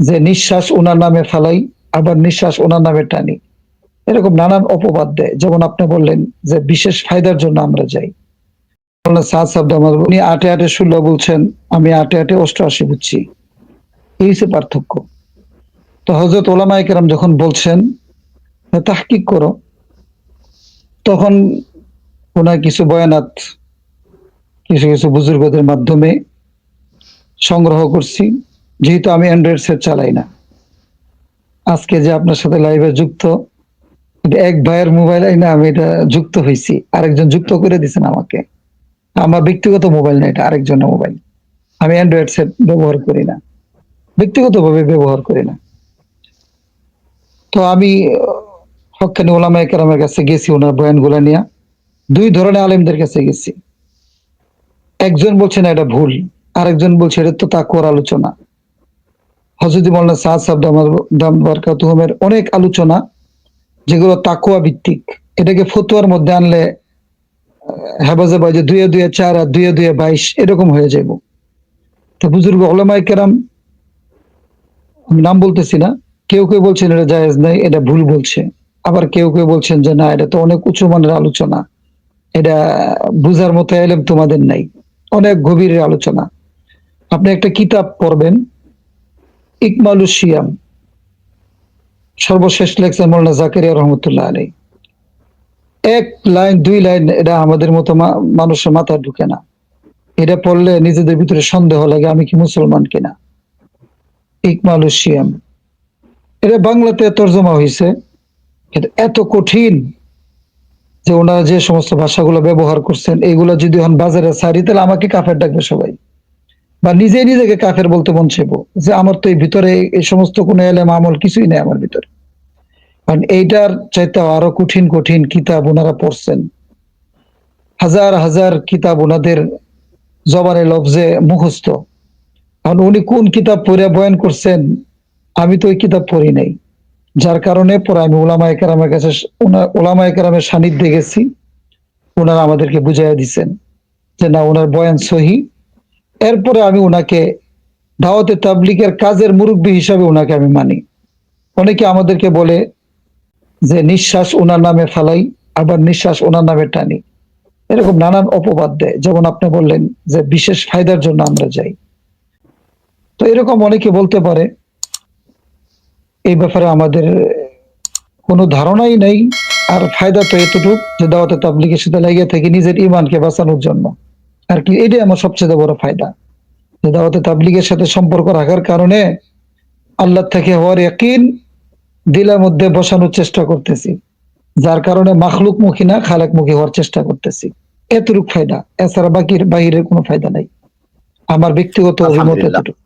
যে নিঃশ্বাস ওনার নামে ফেলাই আবার নিঃশ্বাস ওনার নামে টানি। এরকম নানান অপবাদ দেয়। যেমন আপনি বললেন যে বিশেষ ফায়দার জন্য আমরা যাই। বললেন, সাদ সাবদা আমার উনি আটে আটে ষোলো বলছেন আমি আটে আটে অষ্টআশি বুঝছি। এই হচ্ছে পার্থক্য। তো হজরত ওলামাই কেরাম যখন বলছেন তাহকিক করো তখন ওনার কিছু বয়ানাত কিছু কিছু বুজুর্গদের মাধ্যমে সংগ্রহ করছি। যেহেতু আমি অ্যান্ড্রয়েড সেট চালাই না। আজকে যে আপনার সাথে লাইভে যুক্ত এক ভাইয়ের মোবাইল না আমি এটা যুক্ত হয়েছি আরেকজন যুক্ত করে দিয়েছেন আমাকে। আমার ব্যক্তিগত মোবাইল না এটা, আরেকজনের মোবাইল আমি অ্যান্ড্রয়েড সেট ব্যবহার করি না। ব্যক্তিগতভাবে ব্যবহার করি না। তো আমি হকানি ওলামা একরামের কাছে গেছি, ওনার বয়ানগুলো নিয়ে। দুই ধরনের আলেমদের কাছে গেছি। একজন বলছেন এটা ভুল, আরেকজন বলছে এটা তো তাকুয়ার আলোচনা। হজরত মৌলানা সাদ সাহেব অনেক আলোচনা যেগুলো তাকুয়া ভিত্তিক। এটাকে ফতুয়ার মধ্যে আনলে আহ, হেফাজে বাজে দুয়ে দুয়ে চার আর দুয়ে দুয়ে বাইশ এরকম হয়ে যাব তো বুজুর্গ ওলামাই কেরাম আমি নাম বলতেছি না কেউ কেউ বলছেন এটা জায়েজ নাই এটা ভুল বলছে। আবার কেউ কেউ বলছেন যে না এটা তো অনেক উঁচু মানের আলোচনা। এটা বুঝার মতো এলেম তোমাদের নাই। অনেক গভীর আলোচনা। আপনি একটা কিতাব পড়বেন ইকমালু শিয়াম। সর্বশেষ লেখছেন মৌলানা জাকারিয়া রহমতুল্লাহ আলী এক লাইন, দুই লাইন, এটা আমাদের মতো মানুষের মাথায় ঢুকে না। এটা পড়লে নিজেদের ভিতরে সন্দেহ লাগে, আমি কি মুসলমান কিনা? ইকমালু শিয়াম। এটা বাংলাতে তর্জমা হয়েছে এটা এত কঠিন যে ওনারা যে সমস্ত ভাষাগুলো ব্যবহার করছেন এইগুলো যদি এখন বাজারে ছাড়ি, তাহলে আমাকে কাফের ডাকবে সবাই। বা নিজে নিজেকে কাফের বলতে মন চাইব যে আমার তো এই ভিতরে এই সমস্ত কোনো এলেম আমল কিছুই নেই আমার ভিতরে। কারণ এইটার চাইতে আরও কঠিন কঠিন কিতাব ওনারা পড়ছেন। হাজার হাজার কিতাব ওনাদের জবানে, লফজে মুখস্থ। কারণ উনি কোন কিতাব পড়ে বয়ান করছেন, আমি তো ওই কিতাব পড়ি নাই। যার কারণে পরে আমি ওলামা একরামের কাছে ওলামা একরামের সান্নিধ্যে গেছি। ওনারা আমাদেরকে বুঝাইয়া দিচ্ছেন যে না ওনার বয়ান সহি এরপরে আমি ওনাকে দাওয়াতে তাবলিকের কাজের মুরব্বী হিসাবে ওনাকে আমি মানি। অনেকে আমাদেরকে বলে যে নিঃশ্বাস ওনার নামে ফেলাই, আবার নিঃশ্বাস ওনার নামে টানি। এরকম নানান অপবাদ দেয়। যেমন আপনি বললেন যে বিশেষ ফায়দার জন্য আমরা যাই। তো এরকম অনেকে বলতে পারে, এই ব্যাপারে আমাদের কোনো ধারণাই নেই। আর ফায়দা তো এতটুক যে দাওয়াতে তাবলিগের সাথে লাগিয়ে থেকে নিজের ইমানকে বাঁচানোর জন্য। আর কি এটাই আমার সবচেয়ে বড় ফায়দা। যে দাওয়াতে তাবলিগের সাথে সম্পর্ক রাখার কারণে আল্লাহ থেকে হওয়ার একদিন দিলের মধ্যে বসানোর চেষ্টা করতেছি। যার কারণে মাখলুক মুখী না খালেক মুখী হওয়ার চেষ্টা করতেছি। এতটুক ফায়দা এছাড়া বাকির বাহিরের কোনো ফায়দা নাই। আমার ব্যক্তিগত অভিমত। এতটুকু।